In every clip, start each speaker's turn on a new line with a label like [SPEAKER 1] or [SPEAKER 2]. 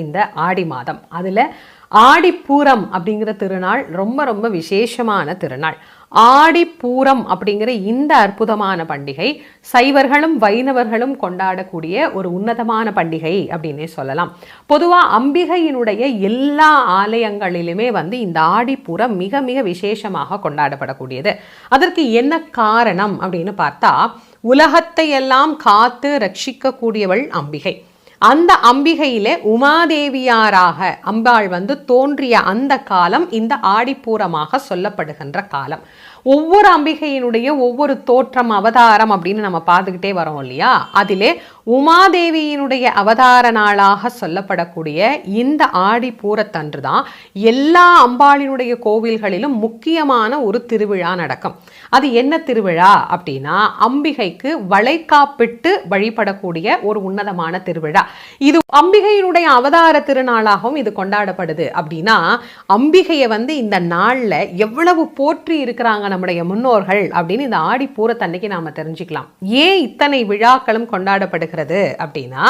[SPEAKER 1] இந்த ஆடி மாதம். அதில் ஆடிப்பூரம் அப்படிங்கிற திருநாள் ரொம்ப ரொம்ப விசேஷமான திருநாள். ஆடிப்பூரம் அப்படிங்கிற இந்த அற்புதமான பண்டிகை சைவர்களும் வைணவர்களும் கொண்டாடக்கூடிய ஒரு உன்னதமான பண்டிகை அப்படின்னே சொல்லலாம். பொதுவாக அம்பிகையினுடைய எல்லா ஆலயங்களிலுமே வந்து இந்த ஆடிப்பூரம் மிக மிக விசேஷமாக கொண்டாடப்படக்கூடியது. அதற்கு என்ன காரணம் அப்படின்னு பார்த்தா உலகத்தையெல்லாம் காத்து ரட்சிக்கக்கூடியவள் அம்பிகை. அந்த அம்பிகையிலே உமாதேவியாராக அம்பாள் வந்து தோன்றிய அந்த காலம் இந்த ஆடிப்பூரமாக சொல்லப்படுகின்ற காலம். ஒவ்வொரு அம்பிகையினுடைய ஒவ்வொரு தோற்றம் அவதாரம் அப்படின்னு நம்ம பார்த்துக்கிட்டே வரோம் இல்லையா? அதிலே உமாதேவியினுடைய அவதார நாளாக சொல்லப்படக்கூடிய இந்த ஆடி பூரத்தன்று தான் எல்லா அம்பாளினுடைய கோவில்களிலும் முக்கியமான ஒரு திருவிழா நடக்கும். அது என்ன திருவிழா அப்படின்னா அம்பிகைக்கு வளைக்காப்பிட்டு வழிபடக்கூடிய ஒரு உன்னதமான திருவிழா. இது அம்பிகையினுடைய அவதார திருநாளாகவும் இது கொண்டாடப்படுது அப்படின்னா அம்பிகையை வந்து இந்த நாளில் எவ்வளவு போற்றி இருக்கிறாங்க நம்முடைய முன்னோர்கள் அப்படின்னு இந்த ஆடி பூரத்தன்னைக்கு நாம் தெரிஞ்சுக்கலாம். ஏன் இத்தனை விழாக்களும் கொண்டாடப்படுகிறது அப்படின்னா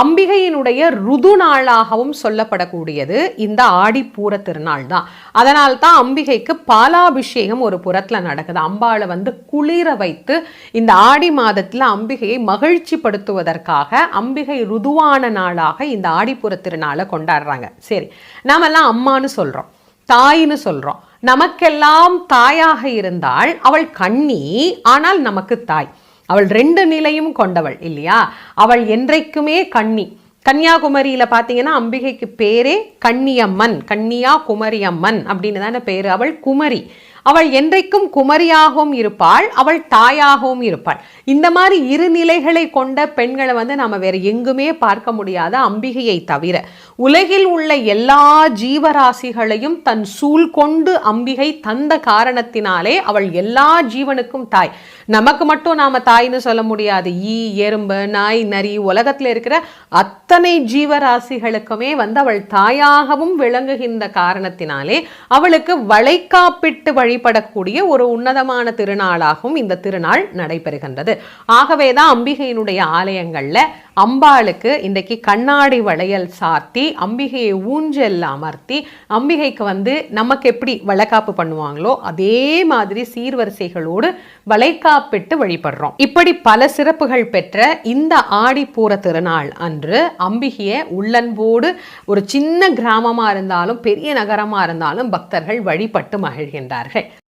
[SPEAKER 1] அம்பிகையினுடைய ருது நாளாகவும் சொல்லப்படக்கூடியது இந்த ஆடிப்பூர திருநாள் தான். அதனால் தான் அம்பிகைக்கு பாலாபிஷேகம் ஒரு புறத்தில் நடக்குது. அம்பாளை வந்து குளிர வைத்து இந்த ஆடி மாதத்தில் அம்பிகையை மகிழ்ச்சிப்படுத்துவதற்காக அம்பிகை ருதுவான நாளாக இந்த ஆடிப்புற திருநாளை கொண்டாடுறாங்க. சரி நாமெல்லாம் அம்மான்னு சொல்கிறோம் தாயின்னு சொல்கிறோம் நமக்கெல்லாம் தாயாக இருந்தால் அவள் கண்ணி ஆனால் நமக்கு தாய். அவள் ரெண்டு நிலையும் கொண்டவள் இல்லையா? அவள் என்றைக்குமே கண்ணி. கன்னியாகுமரியில் பார்த்தீங்கன்னா அம்பிகைக்கு பேரே கன்னியம்மன் கன்னியா குமரியம்மன் அப்படின்னு தானே பேர். அவள் குமரி. அவள் என்றைக்கும் குமரியாகவும் இருப்பாள் அவள் தாயாகவும் இருப்பாள். இந்த மாதிரி இரு நிலைகளை கொண்ட பெண்களை வந்து நாம் வேற எங்குமே பார்க்க முடியாத அம்பிகையை தவிர உலகில் உள்ள எல்லா ஜீவராசிகளையும் தன் சூழ் கொண்டு அம்பிகை தந்த காரணத்தினாலே அவள் எல்லா ஜீவனுக்கும் தாய். நமக்கு மட்டும் நாம தாய்னு சொல்ல முடியாது. ஈ எறும்பு நாய் நரி உலகத்தில் இருக்கிற அத்தனை ஜீவராசிகளுக்குமே வந்து அவள் தாயாகவும் விளங்குகின்ற காரணத்தினாலே அவளுக்கு வளைக்காப்பிட்டு வழி வழிபடக்கூடிய ஒரு உன்னதமான திருநாளாகவும் இந்த திருநாள் நடைபெறுகின்றது. ஆகவே தான் அம்பிகையினுடைய ஆலயங்களில் அம்பாளுக்கு இன்றைக்கு கண்ணாடி வளையல் சாத்தி அம்பிகையை ஊஞ்சல் அமர்த்தி அம்பிகைக்கு வந்து நமக்கு எப்படி வளைக்காப்பு பண்ணுவாங்களோ அதே மாதிரி சீர்வரிசைகளோடு வளைக்காப்பிட்டு வழிபடுறோம். இப்படி பல சிறப்புகள் பெற்ற இந்த ஆடிப்பூர திருநாள் அன்று அம்பிகையை உள்ளன்போடு ஒரு சின்ன கிராமமாக இருந்தாலும் பெரிய நகரமாக இருந்தாலும் பக்தர்கள் வழிபட்டு மகிழ்கின்றார்கள்.